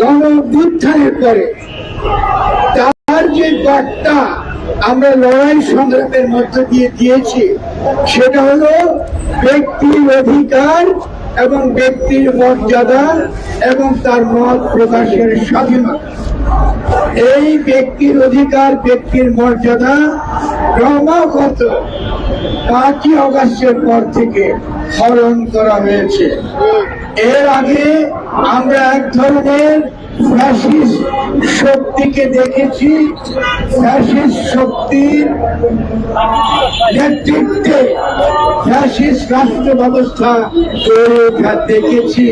গণ অভ্যুত্থানের পরে তার যে বার্তা আমরা লড়াই সংগ্রামের মধ্য দিয়ে দিয়েছি, সেটা হলো ব্যক্তির অধিকার এবং ব্যক্তির মর্যাদা এবং তার মত প্রকাশের স্বাধীনতা। এই ব্যক্তির অধিকার, ব্যক্তির মর্যাদা ক্রমাগত পাঁচই অগাস্টের পর থেকে হরণ করা হয়েছে। এর আগে আমরা এক ধরনের ফ্যাসিস্ট শক্তিকে দেখেছি। ফ্যাসিস্ট শক্তির নেতৃত্বে ফ্যাসিস্ট রাষ্ট্র ব্যবস্থা দেখেছি।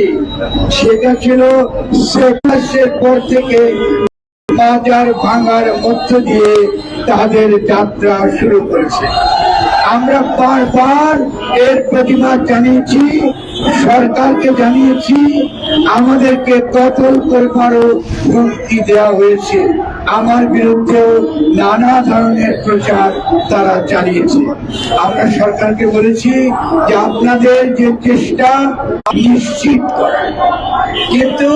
সেটা ছিল পর থেকে বাজার ভাঙার মধ্য দিয়ে তাদের যাত্রা শুরু করেছে। আমরা বারবার এর প্রতিবাদ জানিয়েছি সরকারকে জানিয়েছি, আমাদেরকে কতল করবারও হুমকি দেওয়া হয়েছে। আমার বিরুদ্ধেও নানা ধরনের প্রচার তারা চালিয়েছে। আমরা সরকারকে বলেছি যে আপনাদের যে চেষ্টা, নিশ্চিত করা। কিন্তু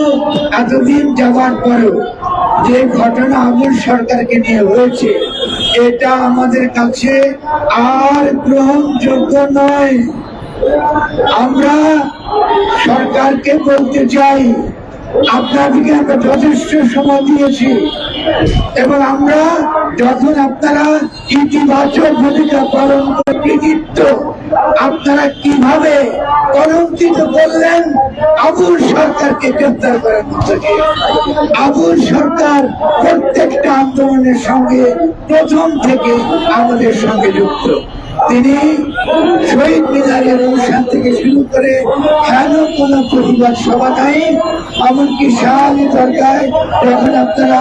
এতদিন যাওয়ার পরেও যে ঘটনা আবুল সরকারকে নিয়ে হয়েছে, এটা আমাদের কাছে আর গ্রহণযোগ্য নয়। আমরা সরকারকে বলতে চাই, আপনাদেরকে আমরা যথেষ্ট সময় দিয়েছি এবং আমরা যখন আপনারা ইতিবাচক ভূমিকা পালন করে কৃতিত্ব আপনারা কীভাবে কলঙ্কিত করলেন, আবুল সরকারকে গ্রেপ্তার করার মধ্য আবুল সরকার প্রত্যেকটা আন্দোলনের সঙ্গে প্রথম থেকে আমাদের সঙ্গে যুক্ত। তিনি শহীদ মিনারের অনুষ্ঠান থেকে শুরু করে কেন কোনো প্রতিবাদ সভা নাই, এমনকি শাহালি দরকার যখন আপনারা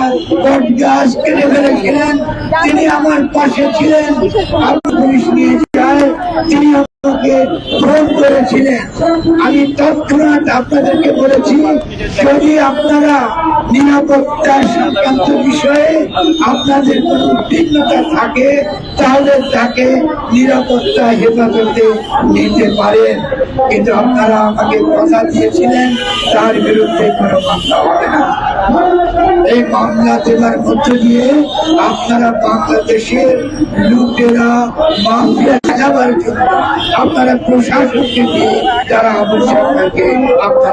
গাছ কেটে ফেলেছিলেন, তিনি আমার পাশে ছিলেন। আমি পুলিশ নিয়ে আমি তৎক্ষণাৎ আপনাদেরকে বলেছি, যদি আপনারা নিরাপত্তা সংক্রান্ত বিষয়ে আপনাদের কোনো উদ্বিগ্নতা থাকে, তাহলে তাকে নিরাপত্তা হেফাজতে নিতে পারেন। কিন্তু আপনারা আমাকে কথা দিয়েছিলেন, তার বিরুদ্ধে কোনো মামলা হবে না। এই বাংলা জেলার মধ্যে দিয়ে আপনারা বাংলাদেশের লুটেরা মাফিয়া সাজাবার জন্য আপনারা প্রশাসনকে দিয়ে যারা আবশ্যক থাকে আপনারা